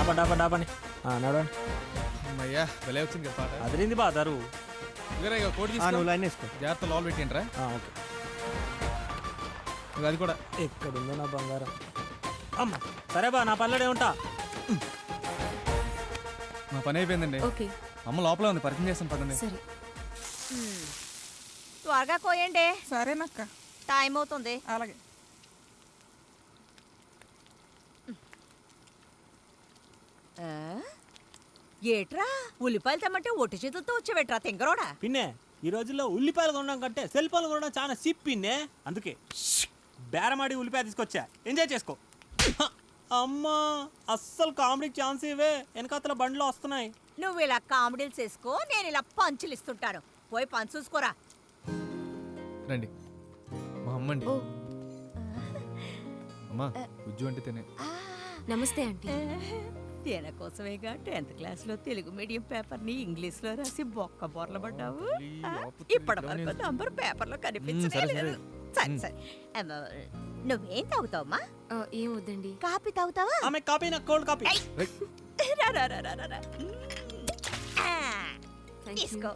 ఆపండి ఆపండి ఆపండి. ఆ, నడవండి. అమ్మయ్యా భలే వచ్చింది కదా పాట. అదిరింది బా దరు. ఇదిగోరా, ఇగో కోడి ఆ, తీసుకో. నువ్వు లైన్ వేసుకో. జాగ్రత్త లోపల పెట్టిండ్రా. ఆ, ఓకే. అది కూడా. ఎక్కడుందో నా బంగారం. అమ్మ సరే బా నా పల్లెడే ఉంటా. మా పని అయిపోయిందండి. ఓకే. అమ్మ లోపల ఉంది పరిచయం చేస్తాను పదండి. సరే. త్వరగా కోయండి సరేనక్క. టైం అవుతుంది. అలాగే? ఏట్రా? ఉల్లిపాయలు తెమ్మంటే ఒట్టి చేతులతో వచ్చేవేట్రా తింగరోడా? పిన్నే ఈ రోజుల్లో ఉల్లిపాయలు కొనడం కంటే సెల్ ఫోన్లు కొనడం చాలా సిప్ పిన్నే. అందుకే. బేరమాడి ఉల్లిపాయ తీసుకొచ్చా. ఎంజాయ్ చేసుకో. అమ్మా అస్సలు కామెడీ ఛాన్స్ ఇవే. వెనకాతల బండ్లు వస్తున్నాయి. నువ్వు ఇలా కామెడీలు చేసుకో నేను ఇలా పంచులు ఇస్తుంటాను. పోయి పంచు చూసుకోరా. రండి. మా అమ్మండి. అమ్మా ఉజ్జు అంటే తినే. నమస్తే ఆంటీ దీని కోసమేగా టెన్త్ క్లాస్లో తెలుగు మీడియం పేపర్ని ఇంగ్లీష్లో రాసి బొక్క బొర్ల పడ్డావు. తల్లి, ఆపు ఇప్పటి వరకు నంబర్ పేపర్లో సరే, కనిపించలేదు సరే. సరే. నువ్వేం తాగుతావమ్మా? ఆ, ఏం వద్దండి కాపీ తాగుతావా? ఆమె కాపీ నాకు కోల్డ్ కాపీ ఏయ్. రా, రా, రా, రా, రా, రా. ఆ, Thank you. తీసుకో.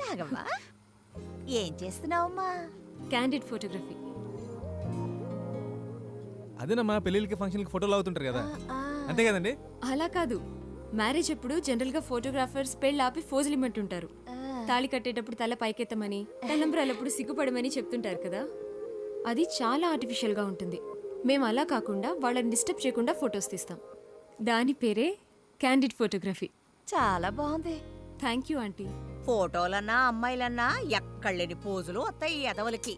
తాగమ్మా. ఏం చేస్తున్నావమ్మా? క్యాండిడ్ ఫోటోగ్రఫీ అదేనమ్మా పెళ్ళిళ్ళకి ఫంక్షన్కి ఫోటోలు అవుతుంటారు కదా. అంతే కదండి? అలా కాదు. మ్యారేజ్ అప్పుడు జనరల్గా ఫోటోగ్రాఫర్స్ పెళ్ళి ఆపి ఫోజులు ఇమ్మంటుంటారు తాళి కట్టేటప్పుడు తల పైకెత్తమని తలంబ్రాలప్పుడు సిగ్గుపడమని చెప్తుంటారు కదా? అది చాలా ఆర్టిఫిషియల్గా ఉంటుంది. మేము అలా కాకుండా వాళ్ళని డిస్టర్బ్ చేయకుండా ఫొటోస్ తీస్తాం. దాని పేరే క్యాండిడ్ ఫోటోగ్రఫీ చాలా బాగుంది. థ్యాంక్ యూ ఆంటీ ఫోటోలన్నా అమ్మాయిలన్నా ఎక్కడలేని పోజులు వస్తాయి ఈ ఎదవలకి.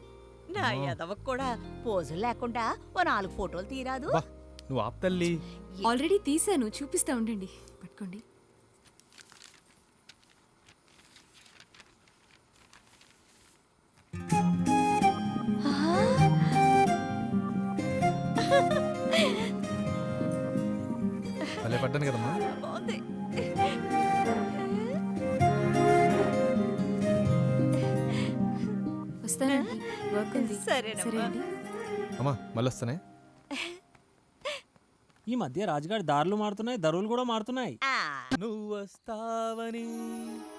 నా ఎదవకు కూడా పోజులు లేకుండా ఓ నాలుగు ఫోటోలు తీరాదు. నువ్వు ఆప్ తల్లి. ఆల్రెడీ తీసాను చూపిస్తా ఉండండి. పట్టుకోండి. సరే అండి. అమ్మా మళ్ళీ వస్తానే ఈ మధ్య రాజుగారి దారులు మారుతున్నాయి ధరలు కూడా మారుతున్నాయి. నువ్వు వస్తావని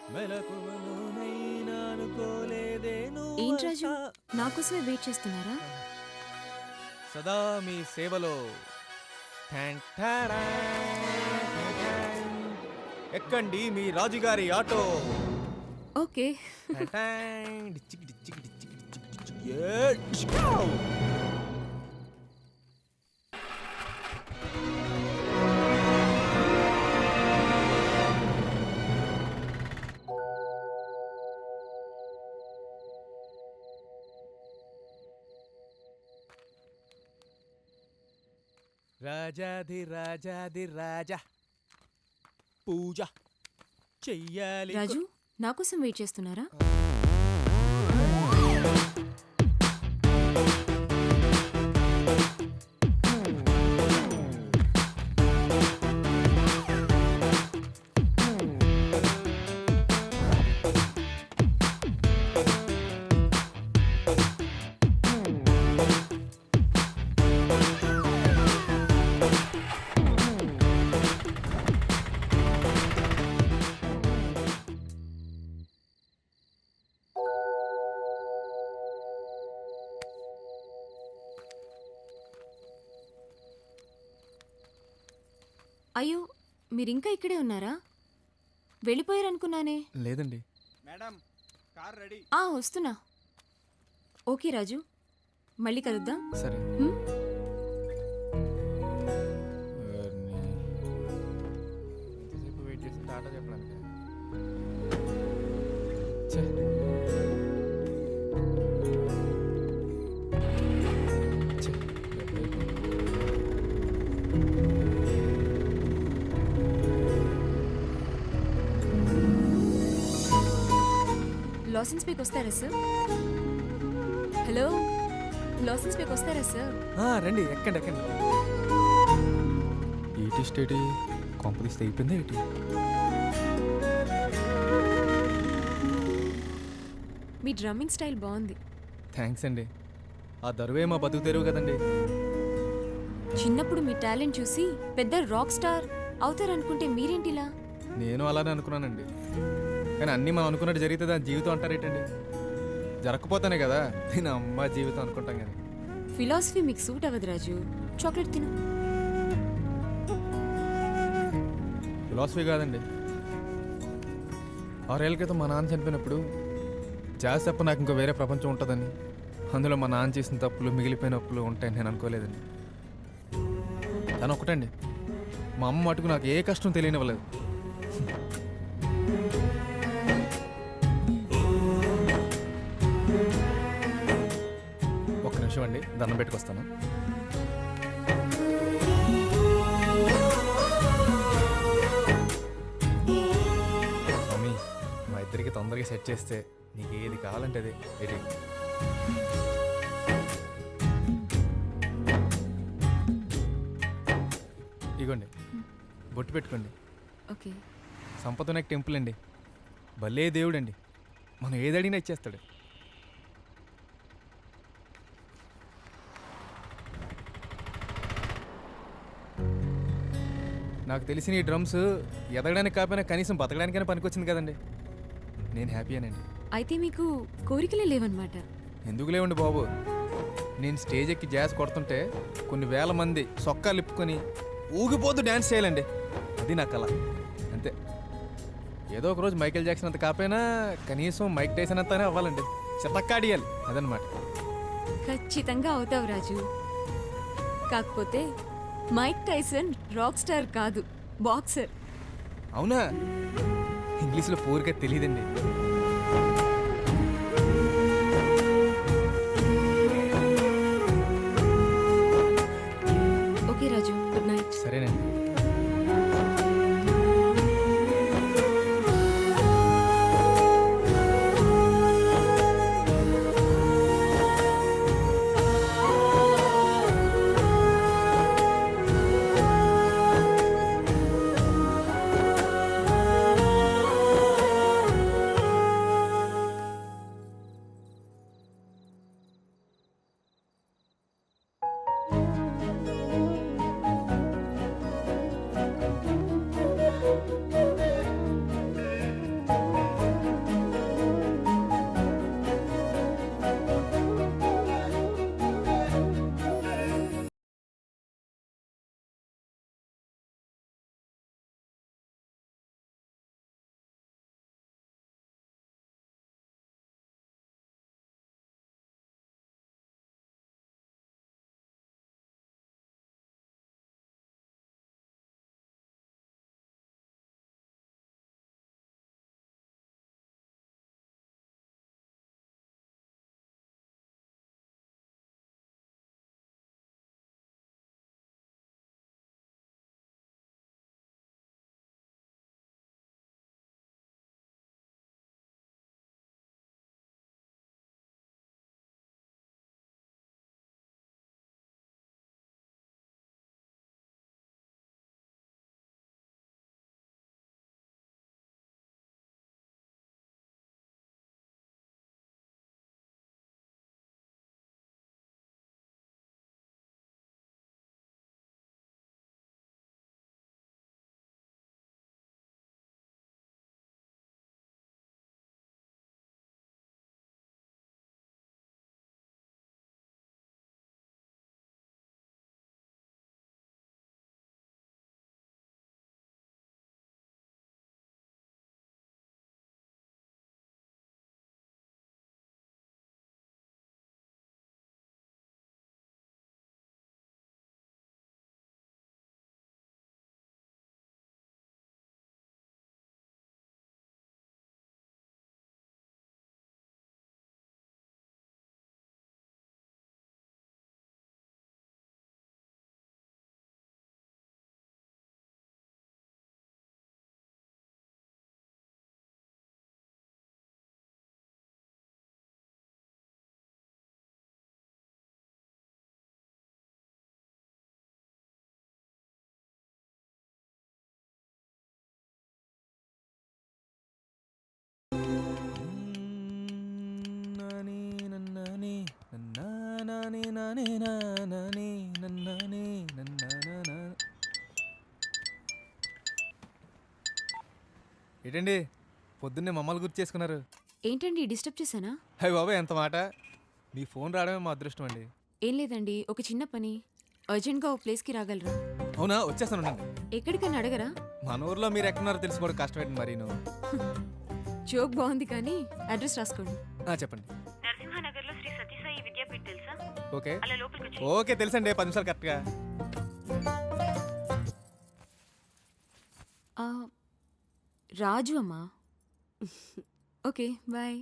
మెలకువలోనైనా అనుకోలేదే నువ్వు ఏంటి రాజు? వస్తా- నా కోసమే వెయిట్ చేస్తున్నారా? సదా మీ సేవలో. ఠాన్ ఠాడా, ఠాన్ ఠాన్. ఎక్కండి మీ రాజుగారి ఆటో. ఓకే. ఠాన్ ఠాన్, డిచ్చికి డిచ్చికి డిచ్చికి డిచ్చికో. రాజాది రాజాది రాజా. పూజ చెయ్యాలి. రాజు నా కోసం వెయిట్ చేస్తున్నారా? అయ్యో మీరింకా ఇక్కడే ఉన్నారా? వెళ్ళిపోయారనుకున్నానే. లేదండి. Madam car ready. ఆ వస్తున్నా. ఓకే రాజు మళ్ళీ కలుద్దాం. సరే. లాసెన్స్ మీకు వస్తారా సార్? హలో? లాసెన్స్ మీకు వస్తారా సార్? ఆ, రండి ఎక్కండి ఎక్కండి. ఏటి స్టేటి కొంపదీస్తే అయిపోయిందా ఏంటి? మీ డ్రమ్మింగ్ స్టైల్ బాగుంది. థ్యాంక్స్ అండి. ఆ దరువే మా బతుకు తెరువు కదండి. చిన్నప్పుడు మీ టాలెంట్ చూసి పెద్ద రాక్ స్టార్ అవుతారనుకుంటే మీరేంటిలా? నేను అలానే అనుకున్నానండి. కానీ అన్నీ మనం అనుకున్నట్టు జరిగితే దాని జీవితం అంటారేటండి? జరగకపోతేనే కదా. నేను అమ్మ జీవితం అనుకుంటాం కానీ. ఫిలాసఫీ మీకు సూట్ అవ్వదు రాజు. చాక్లెట్ తిను. ఫిలాసఫీ కాదండి. ఆరేళ్ళ క్రితం మా నాన్న చనిపోయినప్పుడు జాస్ తప్ప నాకు ఇంకో వేరే ప్రపంచం ఉంటుందని. అందులో మా నాన్న చేసిన తప్పులు మిగిలిపోయిన అప్పులు ఉంటాయని నేను అనుకోలేదండి. తను ఒకటండి మా అమ్మ మటుకు నాకు ఏ కష్టం తెలియనివ్వలేదు. నిమిషం అండి దండం పెట్టుకొస్తాను. స్వామి మా ఇద్దరికి తొందరగా సెట్ చేస్తే నీకు ఏది కావాలంటే అది రెడీ ఇగోండి బొట్టు పెట్టుకోండి. ఓకే. టెంపుల్ అండి. భలే దేవుడు అండి మనం ఏది అడిగినా ఇచ్చేస్తాడు. నాకు తెలిసిన ఈ డ్రమ్స్ ఎదగడానికి కాకపోయినా కనీసం బతకడానికైనా పనికొచ్చింది కదండి. నేను హ్యాపీయేనండి అయితే మీకు కోరికలే లేవన్నమాట. ఎందుకు లేవండి బాబు? నేను స్టేజ్ ఎక్కి జాజ్ కొడుతుంటే కొన్ని వేల మంది సొక్కా లిప్పుకొని ఊగిపోతూ డ్యాన్స్ చేయాలండి. అది నా కళ. అంతే. ఏదో ఒక రోజు మైకేల్ జాక్సన్ అంత కాకపోయినా కనీసం మైక్ టైసన్ అంతానే అవ్వాలండి. చితక్కాడియాలి. అదనమాట ఖచ్చితంగా అవుతావు రాజు. కాకపోతే మైక్ టైసన్ రాక్ స్టార్ కాదు బాక్సర్ అవునా? ఇంగ్లీష్లో పూర్గా తెలియదండి ఓకే రాజు గుడ్ నైట్ సరేనండి. నన్నానే నన్నానే ఏంటండి? పొద్దున్నే మమ్మల్ని గుర్తు చేసుకున్నారు. ఏంటండి డిస్టర్బ్ చేశానా? హై బాబాయ్ ఎంత మాట. మీ ఫోన్ రావడమే మా అదృష్టం అండి. ఏం లేదండి ఒక చిన్న పని. అర్జెంట్గా ఓ ప్లేస్కి రాగలరా? అవునా? వచ్చేస్తాను ఉండండి. ఎక్కడికైనా అడగరా? మన ఊర్లో మీరు ఎక్కడున్నారో తెలుసుకోవడం కష్టపడింది మరి నువ్వు జోక్ బాగుంది కానీ అడ్రస్ రాసుకోండి. ఆ, చెప్పండి. ఓకే. అలా లోపలికి ఓకే తెలుసండి. పది నిమిషాలు కరెక్ట్గా. రాజు అమ్మా. Okay bye.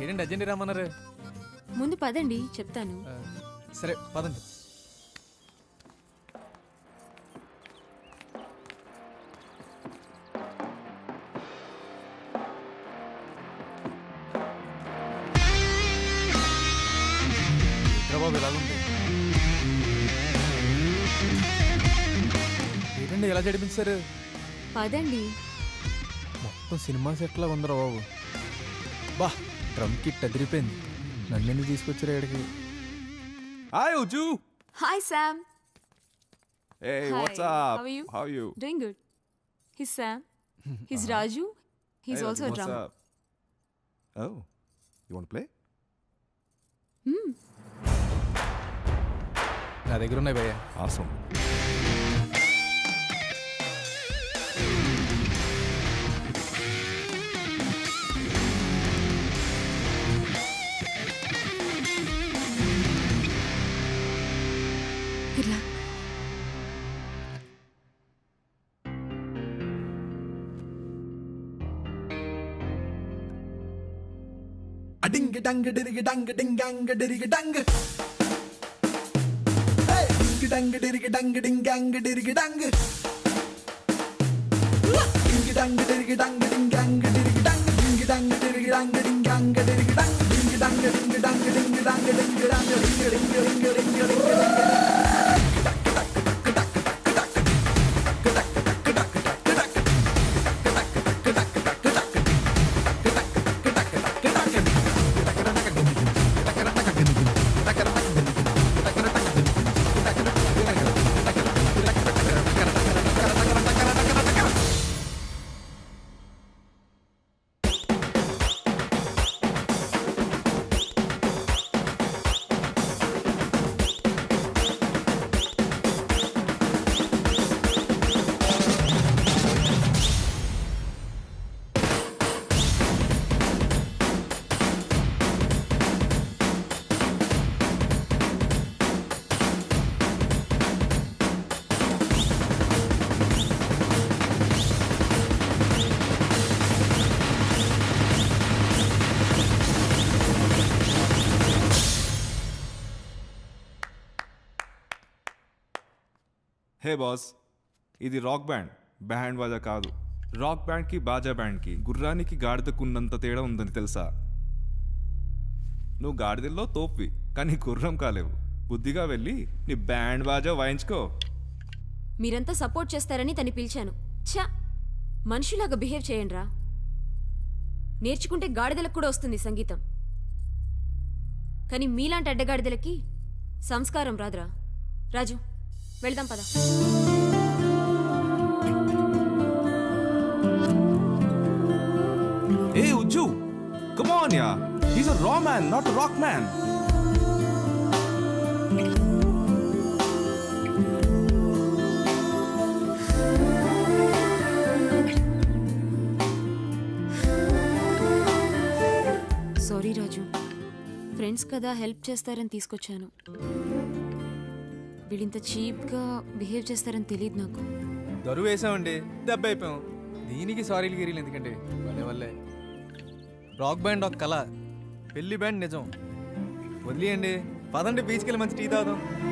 ఏంటండి అర్జెంట్ రమ్మన్నారు? ముందు పదండి చెప్తాను. ఆ, సరే పదండి. ఎలాగుంది ఏంటండి ఎలా జడిపించారు? పదండి. మొత్తం సినిమా సెట్లా ఉందిరా బాబు. బా డ్రమ్ కిట్ అదిరిపోయింది. నన్ను తీసుకొచ్చారు ఇక్కడికి. Hi what's Hi, up? how are you? How are you? Doing good he's Sam he's Raju he's also what's drum up? Oh, you want to play? నా దగ్గర ఉన్నాయి భయ్య Awesome. Good luck A ding a dang a dang dirgi dang ding gang dirgi dang dingi dang dirgi dang ding gang dirgi dang dingi dang dirgi dang ding gang dirgi dang dingi dang ding dang ding dang ding dang ding dang ding dang hey boss ఇది rock band. Band బాజా కాదు. Rock బ్యాండ్కి బాజా బ్యాండ్కి గుర్రానికి గాడిదకున్నంత తేడా ఉందని తెలుసా? నువ్వు గాడిదల్లో తోపి కానీ గుర్రం కాలేవు. బుద్ధిగా వెళ్ళి నీ బ్యాండ్ బాజా వాయించుకో. మీరంతా సపోర్ట్ చేస్తారని తను పిలిచాను. ఛా! మనుషులాగా బిహేవ్ చేయండిరా. నేర్చుకుంటే గాడిదలకు కూడా వస్తుంది సంగీతం. కానీ మీలాంటి అడ్డగాడిదలకి సంస్కారం రాదురా. రాజు. వెళ్దాం పద. ఏ Ujju come on yeah he's a రా man not rock man sorry Raju friends కదా హెల్ప్ చేస్తారని తీసుకొచ్చాను. వీళ్ళింత చీప్గా బిహేవ్ చేస్తారని తెలియదు నాకు. దరువు వేసామండి. దెబ్బ అయిపోయాం దీనికి సారీలు గిరీలు ఎందుకండి? వల్లే వల్లే. రాక్ బ్యాండ్ ఒక కళ. పెళ్ళి బ్యాండ్ నిజం. వదిలేయండి. పదండి బీచ్కి వెళ్ళి మంచి టీ తాగుదాం.